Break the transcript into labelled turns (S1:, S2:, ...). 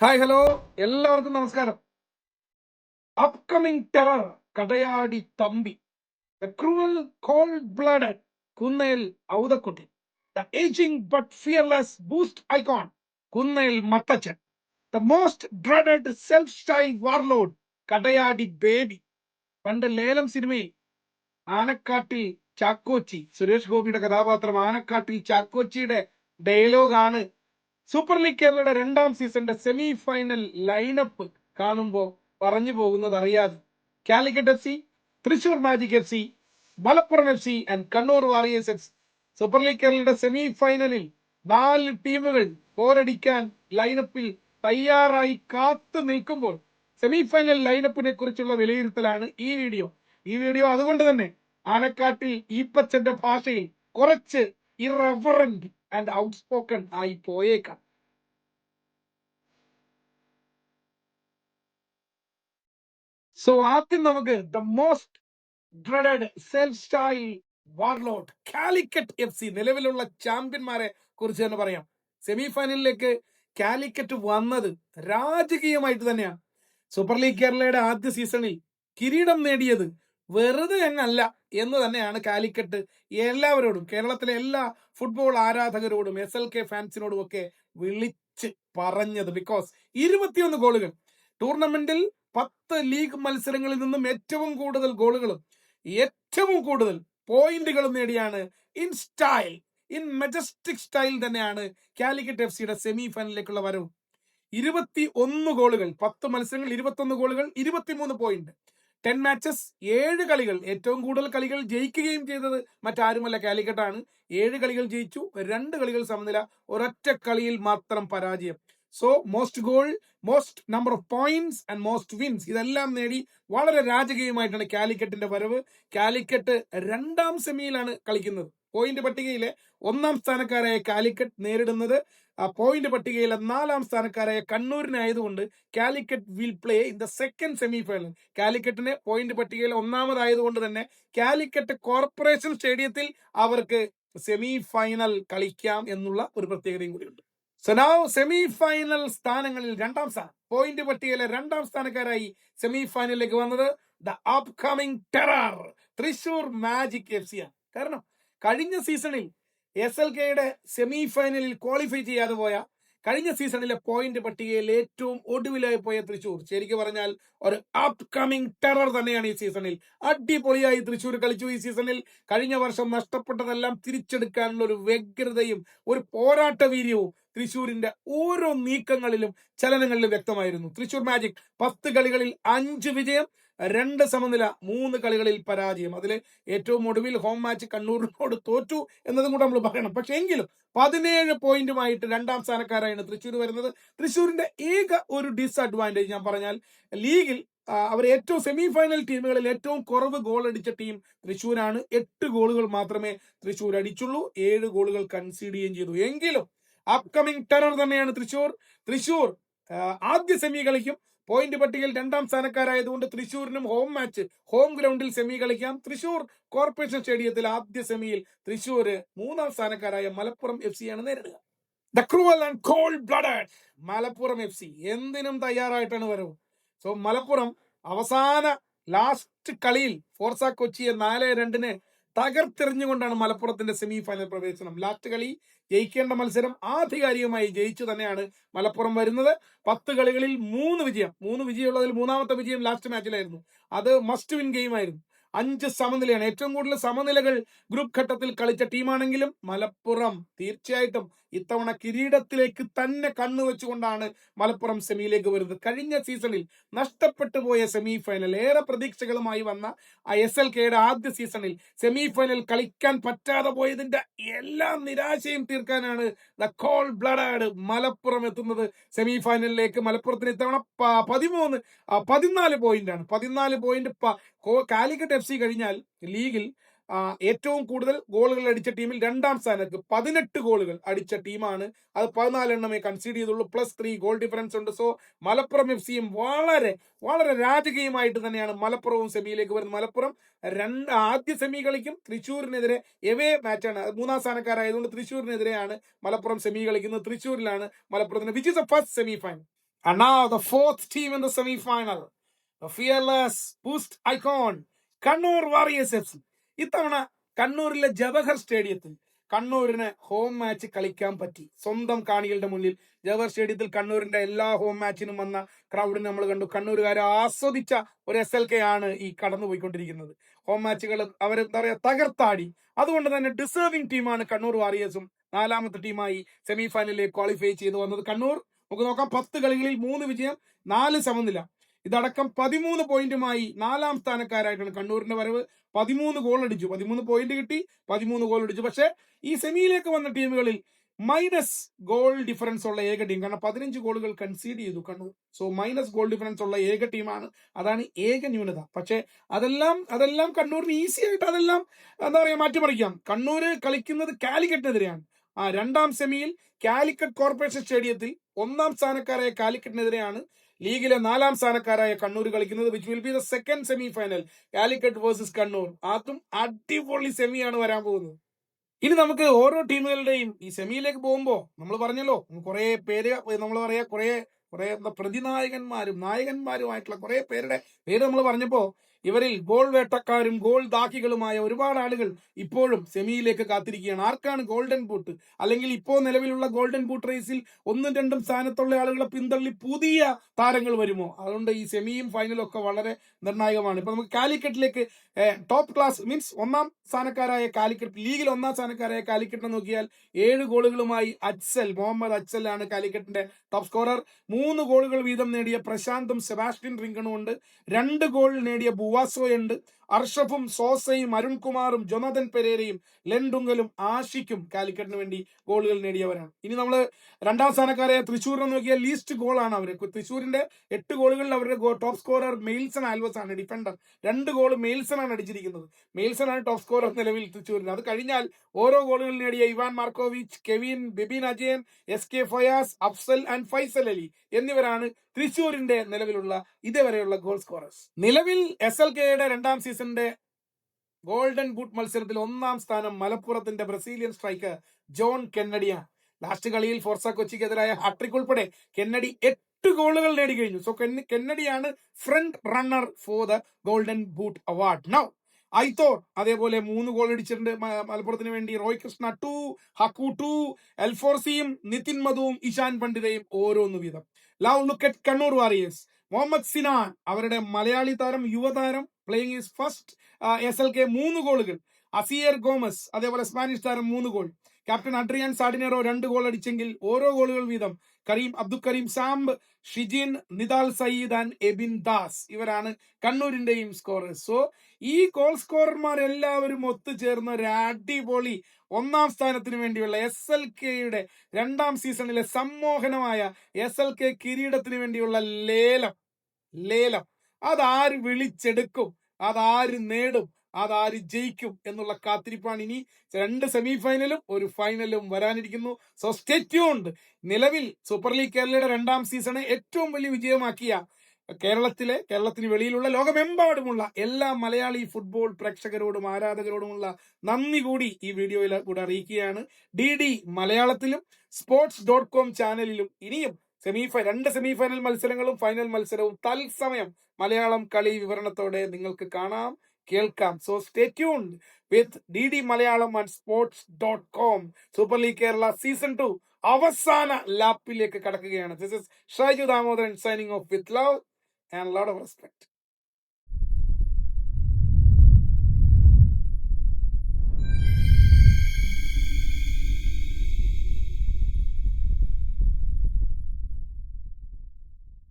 S1: Hi hello എല്ലാവർക്കും നമസ്കാരം. Upcoming terror Kadayadi Thampi. The cruel cold blooded Kunnel Outhakutty the aging but fearless boost icon Kunnel Mathachan the most dreaded self style warlord Kadayadi Baby. പണ്ട് ലേലം സിനിമയിൽ ആനക്കാട്ടിൽ ചാക്കോച്ചി സുരേഷ് ഗോപിയുടെ കഥാപാത്രം Anakkattil ചാക്കോച്ചിയുടെ ഡയലോഗാണ് super league കേരളയുടെ രണ്ടാം സീസണിന്റെ semi final lineup കാണുമ്പോൾ പറഞ്ഞു പോകുന്നത് അറിയാതെ Calicut F C Thrissur magic F C Malappuram F C and Kannur warriors F super league കേരളയുടെ സെമി ഫൈനലിൽ നാല് ടീമുകൾ പോരടിക്കാൻ ലൈനപ്പിൽ തയ്യാറായി കാത്തു നിൽക്കുമ്പോൾ സെമി ഫൈനൽ ലൈനപ്പിനെ കുറിച്ചുള്ള വിലയിരുത്തലാണ് ഈ വീഡിയോ. ഈ വീഡിയോ അതുകൊണ്ട് തന്നെ ആനക്കാട്ടിൽ ഈപ്പച്ചന്റെ ഭാഷയിൽ കുറച്ച് ഇറവറന്റ് ആൻഡ് ഔട്ട്സ്പോക്കൺ ആയി പോയേക്കാം സോ ആദ്യം നമുക്ക് the most dreaded self style warlord Calicut F C നിലവിലുള്ള ചാമ്പ്യന്മാരെ കുറിച്ച് തന്നെ പറയാം. സെമി ഫൈനലിലേക്ക് കാലിക്കറ്റ് വന്നത് രാജകീയമായിട്ട് തന്നെയാണ് സൂപ്പർ ലീഗ് കേരളയുടെ ആദ്യ സീസണിൽ കിരീടം നേടിയത് വെറുതെ അങ്ങല്ല എന്ന് തന്നെയാണ് കാലിക്കറ്റ് എല്ലാവരോടും കേരളത്തിലെ എല്ലാ ഫുട്ബോൾ ആരാധകരോടും എസ് എൽ കെ ഫാൻസിനോടും ഒക്കെ വിളിച്ച് പറഞ്ഞത്. ബിക്കോസ് ഇരുപത്തിയൊന്ന് ഗോളുകൾ. ടൂർണമെന്റിൽ പത്ത് ലീഗ് മത്സരങ്ങളിൽ നിന്നും ഏറ്റവും കൂടുതൽ ഗോളുകളും ഏറ്റവും കൂടുതൽ പോയിന്റുകളും നേടിയാണ് in style in majestic style തന്നെയാണ് കാലിക്കറ്റ് എഫ് സിയുടെ സെമി ഫൈനലിലേക്കുള്ള വരവ്. ഇരുപത്തി ഒന്ന് ഗോളുകൾ പത്ത് മത്സരങ്ങൾ ഇരുപത്തി ഒന്ന് ഗോളുകൾ ഇരുപത്തിമൂന്ന് പോയിന്റ് ടെൻ മാച്ചസ് ഏഴ് കളികൾ ഏറ്റവും കൂടുതൽ കളികൾ ജയിക്കുകയും ചെയ്തത് മറ്റാരുമല്ല കാലിക്കറ്റ് ആണ് ഏഴ് കളികൾ ജയിച്ചു രണ്ട് കളികൾ സമനില ഒരൊറ്റ കളിയിൽ മാത്രം പരാജയം. So most goal most number of points and most wins ഇതെല്ലാം നേടി വളരെ രാജകീയമായിട്ടാണ് കാലിക്കറ്റിന്റെ വരവ്. കാലിക്കറ്റ് രണ്ടാം സെമിയിലാണ് കളിക്കുന്നത്. പോയിന്റ് പട്ടികയിലെ ഒന്നാം സ്ഥാനക്കാരായ കാലിക്കറ്റ് നേരിടുന്നത്. പോയിന്റ് പട്ടികയിലെ നാലാം സ്ഥാനക്കാരായ കണ്ണൂരിനായതുകൊണ്ട് Calicut will play in the second semi final കാലിക്കറ്റിന് point പട്ടികയിൽ ഒന്നാമതായതുകൊണ്ട് തന്നെ കാലിക്കറ്റ് കോർപ്പറേഷൻ സ്റ്റേഡിയത്തിൽ അവർക്ക് സെമി ഫൈനൽ കളിക്കാം എന്നുള്ള ഒരു പ്രത്യേകതയും കൂടിയുണ്ട്. സോ നൗ സെമി ഫൈനൽ സ്ഥാനങ്ങളിൽ രണ്ടാം സ്ഥാനം. പോയിന്റ് പട്ടികയിലെ രണ്ടാം സ്ഥാനക്കാരായി സെമി ഫൈനലിലേക്ക് വന്നത് the upcoming terror Thrissur magic F C ആണ്. കാരണം കഴിഞ്ഞ സീസണിൽ എസ് എൽ കെയുടെ സെമി ഫൈനലിൽ ക്വാളിഫൈ ചെയ്യാതെ പോയ കഴിഞ്ഞ സീസണിലെ പോയിന്റ് പട്ടികയിൽ ഏറ്റവും ഒടുവിലായി പോയ തൃശൂർ. ശരിക്കും പറഞ്ഞാൽ ഒരു അപ്കമിംഗ് ടെറർ തന്നെയാണ് ഈ സീസണിൽ. അടിപൊളിയായി തൃശൂർ കളിച്ചു ഈ സീസണിൽ. കഴിഞ്ഞ വർഷം നഷ്ടപ്പെട്ടതെല്ലാം തിരിച്ചെടുക്കാനുള്ള ഒരു വ്യഗ്രതയും ഒരു പോരാട്ട വീര്യവും തൃശൂരിന്റെ ഓരോ നീക്കങ്ങളിലും ചലനങ്ങളിലും വ്യക്തമായിരുന്നു. തൃശൂർ മാജിക് പത്ത് കളികളിൽ അഞ്ച് വിജയം രണ്ട് സമനില മൂന്ന് കളികളിൽ പരാജയം. അതിൽ ഏറ്റവും ഒടുവിൽ ഹോം മാച്ച് കണ്ണൂരിനോട് തോറ്റു എന്നതും കൂടെ നമ്മൾ പറയണം. പക്ഷെ എങ്കിലും പതിനേഴ് പോയിന്റുമായിട്ട് രണ്ടാം സ്ഥാനക്കാരായാണ് തൃശ്ശൂർ വരുന്നത്. തൃശ്ശൂരിന്റെ ഏക ഒരു ഡിസ്അഡ്വാന്റേജ് ഞാൻ പറഞ്ഞാൽ ലീഗിൽ അവർ ഏറ്റവും സെമി ഫൈനൽ ടീമുകളിൽ ഏറ്റവും കുറവ് ഗോൾ അടിച്ച ടീം തൃശ്ശൂരാണ്. എട്ട് ഗോളുകൾ മാത്രമേ തൃശ്ശൂർ അടിച്ചുള്ളൂ. ഏഴ് ഗോളുകൾ കൺസീഡ് ചെയ്യുകയും ചെയ്തു. എങ്കിലും അപ്കമിങ് ടെറർ തന്നെയാണ് തൃശ്ശൂർ. തൃശ്ശൂർ ആദ്യ സെമി കളിക്കും പോയിന്റ് പട്ടികയിൽ രണ്ടാം സ്ഥാനക്കാരായതുകൊണ്ട് തൃശൂരിനും ഹോം മാച്ച് ഹോം ഗ്രൗണ്ടിൽ സെമി കളിക്കാം. തൃശൂർ കോർപ്പറേഷൻ സ്റ്റേഡിയത്തിൽ ആദ്യ സെമിയിൽ തൃശ്ശൂർ മൂന്നാം സ്ഥാനക്കാരായ മലപ്പുറം എഫ് സിയാണ് നേരിടുക. The cruel and cold blood Malappuram F C എന്തിനും തയ്യാറായിട്ടാണ് വരവ്. സോ മലപ്പുറം അവസാന ലാസ്റ്റ് കളിയിൽ ഫോർസ കൊച്ചിയെ നാല് രണ്ടിന് തകർത്തെറിഞ്ഞുകൊണ്ടാണ് മലപ്പുറത്തിന്റെ സെമി ഫൈനൽ പ്രവേശനം. ലാസ്റ്റ് കളി ജയിക്കേണ്ട മത്സരം ആധികാരികമായി ജയിച്ചു തന്നെയാണ് മലപ്പുറം വരുന്നത്. പത്ത് കളികളിൽ മൂന്ന് വിജയം. മൂന്ന് വിജയമുള്ളതിൽ മൂന്നാമത്തെ വിജയം ലാസ്റ്റ് മാച്ചിലായിരുന്നു അത് മസ്റ്റ് വിൻ ഗെയിം ആയിരുന്നു. അഞ്ച് സമനിലയാണ്. ഏറ്റവും കൂടുതൽ സമനിലകൾ ഗ്രൂപ്പ് ഘട്ടത്തിൽ കളിച്ച ടീമാണെങ്കിലും മലപ്പുറം തീർച്ചയായിട്ടും ഇത്തവണ കിരീടത്തിലേക്ക് തന്നെ കണ്ണു വെച്ചുകൊണ്ടാണ് മലപ്പുറം സെമിയിലേക്ക് വരുന്നത്. കഴിഞ്ഞ സീസണിൽ നഷ്ടപ്പെട്ടു പോയ സെമി ഫൈനൽ ഏറെ പ്രതീക്ഷകളുമായി വന്ന ആ എസ് എൽ കെയുടെ ആദ്യ സീസണിൽ സെമി ഫൈനൽ കളിക്കാൻ പറ്റാതെ പോയതിന്റെ എല്ലാ നിരാശയും തീർക്കാനാണ് ദ കോൾ ബ്ലഡാഡ് മലപ്പുറം എത്തുന്നത്. സെമി ഫൈനലിലേക്ക് മലപ്പുറത്തിന് ഇത്തവണ പതിമൂന്ന് പതിനാല് പോയിന്റ് ആണ്. പതിനാല് പോയിന്റ് കാലിക്കറ്റ് എഫ് സി കഴിഞ്ഞാൽ ലീഗിൽ ഏറ്റവും കൂടുതൽ ഗോളുകൾ അടിച്ച ടീമിൽ രണ്ടാം സ്ഥാനത്ത് പതിനെട്ട് ഗോളുകൾ അടിച്ച ടീമാണ്. അത് പതിനാലെണ്ണമേ കൺസീഡ് ചെയ്തുള്ളൂ. പ്ലസ് ത്രീ ഗോൾ ഡിഫറൻസ് ഉണ്ട്. സോ മലപ്പുറം എഫ് സിയും വളരെ വളരെ രാജകീയമായിട്ട് തന്നെയാണ് മലപ്പുറവും സെമിയിലേക്ക് വരുന്നത്. മലപ്പുറം രണ്ട് ആദ്യ സെമി കളിക്കും തൃശ്ശൂരിനെതിരെ എവേ മാച്ചാണ് മൂന്നാം സ്ഥാനക്കാരായതുകൊണ്ട് തൃശ്ശൂരിനെതിരെയാണ് മലപ്പുറം സെമി കളിക്കുന്നത്. തൃശ്ശൂരിലാണ് മലപ്പുറത്തിന് which is a first semi final And now the fourth team in the the warriors F C ഇത്തവണ കണ്ണൂരിലെ ജവഹർ സ്റ്റേഡിയത്തിൽ കണ്ണൂരിന് ഹോം മാച്ച് കളിക്കാൻ പറ്റി. സ്വന്തം കാണികളുടെ മുന്നിൽ ജവഹർ സ്റ്റേഡിയത്തിൽ കണ്ണൂരിന്റെ എല്ലാ ഹോം മാച്ചിനും വന്ന ക്രൗഡിനെ നമ്മൾ കണ്ടു. കണ്ണൂരുകാരെ ആസ്വദിച്ച ഒരു എസ് എൽ കെ ആണ് ഈ കടന്നുപോയിക്കൊണ്ടിരിക്കുന്നത്. ഹോം മാച്ചുകൾ അവർ എന്താ പറയുക തകർത്താടി. അതുകൊണ്ട് തന്നെ ഡിസേർവിംഗ് ടീമാണ് കണ്ണൂർ വാറിയേഴ്സും നാലാമത്തെ ടീമായി സെമി ക്വാളിഫൈ ചെയ്തു വന്നത് കണ്ണൂർ. നമുക്ക് നോക്കാം പത്ത് കളികളിൽ മൂന്ന് വിജയം നാല് സമനില. ഇതടക്കം പതിമൂന്ന് പോയിന്റുമായി നാലാം സ്ഥാനക്കാരായിട്ടാണ് കണ്ണൂരിന്റെ വരവ്. പതിമൂന്ന് ഗോൾ അടിച്ചു. പതിമൂന്ന് പോയിന്റ് കിട്ടി. പതിമൂന്ന് ഗോൾ അടിച്ചു. പക്ഷേ ഈ സെമിയിലേക്ക് വന്ന ടീമുകളിൽ മൈനസ് ഗോൾ ഡിഫറൻസ് ഉള്ള ഏക ടീം കാരണം പതിനഞ്ച് ഗോളുകൾ കൺസീഡ് ചെയ്തു Kannur. So minus goal difference ഉള്ള ഏക ടീമാണ് അതാണ് ഏക ന്യൂനത. പക്ഷേ അതെല്ലാം അതെല്ലാം കണ്ണൂരിന് ഈസി ആയിട്ട് അതെല്ലാം എന്താ പറയാ മാറ്റിമറിക്കാം. കണ്ണൂര് കളിക്കുന്നത് കാലിക്കറ്റിനെതിരെയാണ്. ആ രണ്ടാം സെമിയിൽ കാലിക്കറ്റ് കോർപ്പറേഷൻ സ്റ്റേഡിയത്തിൽ ഒന്നാം സ്ഥാനക്കാരായ കാലിക്കറ്റിനെതിരെയാണ് ലീഗിലെ നാലാം സ്ഥാനക്കാരായ കണ്ണൂർ കളിക്കുന്നത് which will be the second semi final Calicut versus Kannur. അതും അടിപൊളി സെമിയാണ് വരാൻ പോകുന്നത്. ഇനി നമുക്ക് ഓരോ ടീമുകളുടെയും ഈ സെമിയിലേക്ക് പോകുമ്പോൾ നമ്മൾ പറഞ്ഞല്ലോ കുറെ പേര് നമ്മൾ പറയാ കുറെ കുറെ എന്താ പ്രതിനായകന്മാരും നായകന്മാരുമായിട്ടുള്ള കുറെ പേരുടെ പേര് നമ്മൾ പറഞ്ഞപ്പോ ഇവരിൽ ഗോൾ വേട്ടക്കാരും ഗോൾ ദാഹികളുമായ ഒരുപാട് ആളുകൾ ഇപ്പോഴും സെമിയിലേക്ക് കാത്തിരിക്കുകയാണ്. ആർക്കാണ് ഗോൾഡൻ ബൂട്ട്? അല്ലെങ്കിൽ ഇപ്പോൾ നിലവിലുള്ള ഗോൾഡൻ ബൂട്ട് റേസിൽ ഒന്നും രണ്ടും സ്ഥാനത്തുള്ള ആളുകളെ പിന്തള്ളി പുതിയ താരങ്ങൾ വരുമോ? അതുകൊണ്ട് ഈ സെമിയും ഫൈനലും ഒക്കെ വളരെ നിർണായകമാണ്. ഇപ്പൊ നമുക്ക് കാലിക്കറ്റിലേക്ക് ടോപ്പ് ക്ലാസ് മീൻസ് ഒന്നാം സ്ഥാനക്കാരായ കാലിക്കറ്റ് ലീഗിൽ ഒന്നാം സ്ഥാനക്കാരായ കാലിക്കറ്റിനെ നോക്കിയാൽ ഏഴ് ഗോളുകളുമായി അച്സൽ മുഹമ്മദ് അച്സലാണ് കാലിക്കറ്റിന്റെ ടോപ്പ് സ്കോറർ മൂന്ന് ഗോളുകൾ വീതം നേടിയ പ്രശാന്തും സെബാസ്റ്റ്യൻ റിങ്കണും ഉണ്ട്. രണ്ട് ഗോൾ നേടിയ ബുവാസോയുണ്ട് അർഷഫും സോസയും അരുൺകുമാറും ജൊനാഥൻ പെരേരയും ലെൻഡുങ്കലും ആഷിക്കും കാലിക്കറ്റിന് വേണ്ടി ഗോളുകൾ നേടിയവരാണ്. ഇനി നമ്മൾ രണ്ടാം സ്ഥാനക്കാരായ തൃശ്ശൂരിനെ നോക്കിയാൽ ലീസ്റ്റ് ഗോളാണ് അവർ തൃശ്ശൂരിന്റെ എട്ട് ഗോളുകളിൽ അവരുടെ ടോപ്പ് സ്കോറർ മെയിൽസൺ ആൽവസ് ആണ് ഡിഫൻഡർ രണ്ട് ഗോൾ മെയിൽസൺ ആണ് അടിച്ചിരിക്കുന്നത്. മെയിൽസൺ ആണ് ടോപ്പ് സ്കോറർ നിലവിൽ തൃശ്ശൂരിന് അത് കഴിഞ്ഞാൽ ഓരോ ഗോളുകൾ നേടിയ Ivan Markovic Kevin Bibin Ajayan S K Fayas Afsal and Faisal Ali എന്നിവരാണ് തൃശൂരിന്റെ നിലവിലുള്ള ഇതുവരെയുള്ള ഗോൾ സ്കോറേഴ്സ് നിലവിൽ എസ് എൽ കെയുടെ രണ്ടാം സീസണിന്റെ ഗോൾഡൻ ബൂട്ട് മത്സരത്തിൽ ഒന്നാം സ്ഥാനം മലപ്പുറത്തിന്റെ ബ്രസീലിയൻ സ്ട്രൈക്കർ ജോൺ കെന്നഡിയാണ്. ലാസ്റ്റ് കളിയിൽ ഫോർസ കൊച്ചിക്കെതിരായ ഹാട്രിക് ഉൾപ്പെടെ കെന്നഡി എട്ട് ഗോളുകൾ നേടി കഴിഞ്ഞു so കെന്നഡിയാണ് front runner for the golden boot award now Aitor അതേപോലെ മൂന്ന് ഗോൾ അടിച്ചിട്ടുണ്ട് മലപ്പുറത്തിന് വേണ്ടി റോയ് കൃഷ്ണ ടു ഹക്കു ടു എൽഫോർസിയും നിതിൻ മധുവും ഇഷാൻ പണ്ഡിതയും ഓരോന്ന് വീതം. Love look at Kannur warriors Muhammad Sinan അവരുടെ മലയാളി താരം യുവതാരം playing his first S L K മൂന്ന് ഗോളുകൾ. അസിയർ ഗോമസ് അതേപോലെ സ്പാനിഷ് താരം മൂന്ന് ഗോൾ. ക്യാപ്റ്റൻ അഡ്രിയാൻ സാഡിനറോ രണ്ട് ഗോൾ അടിച്ചെങ്കിൽ ഓരോ ഗോളുകൾ വീതം Kareem Abdul Kareem Samb Shijin Nidal Sayyid and Ebin Das. ഇവരാണ് കണ്ണൂരിന്റെയും സ്കോറേഴ്സ് സോ ഈ ഗോൾ സ്കോറർമാർ എല്ലാവരും ഒത്തുചേർന്ന ഒരു അടിപൊളി ഒന്നാം സ്ഥാനത്തിന് വേണ്ടിയുള്ള എസ് എൽ കെയുടെ രണ്ടാം സീസണിലെ സമ്മോഹനമായ എസ് എൽ കെ കിരീടത്തിന് വേണ്ടിയുള്ള ലേലം. ലേലം. അതാര് വിളിച്ചെടുക്കും? അതാര് നേടും? അതാര് ജയിക്കും? എന്നുള്ള കാത്തിരിപ്പാണ് ഇനി രണ്ട് സെമി ഫൈനലും ഒരു ഫൈനലും വരാനിരിക്കുന്നു. സോ സ്റ്റേറ്റ്യൂണ്ട് നിലവിൽ സൂപ്പർ ലീഗ് കേരളയുടെ രണ്ടാം സീസണെ ഏറ്റവും വലിയ വിജയമാക്കിയ കേരളത്തിലെ കേരളത്തിന് വെളിയിലുള്ള ലോകമെമ്പാടുമുള്ള എല്ലാ മലയാളി ഫുട്ബോൾ പ്രേക്ഷകരോടും ആരാധകരോടുമുള്ള നന്ദി കൂടി ഈ വീഡിയോയിൽ കൂടെ അറിയിക്കുകയാണ്. ഡി ഡി മലയാളത്തിലും സ്പോർട്സ് ഡോട്ട് കോം ചാനലിലും ഇനിയും സെമി രണ്ട് സെമി ഫൈനൽ മത്സരങ്ങളും ഫൈനൽ മത്സരവും തത്സമയം മലയാളം കളി വിവരണത്തോടെ നിങ്ങൾക്ക് കാണാം കേൾക്കാം. So stay tuned with D D Malayalam and sports dot com super league Kerala season two അവസാന ലാപ്പിലേക്ക് കടക്കുകയാണ്. This is Shaiju Damodaran signing off with love and loads of respect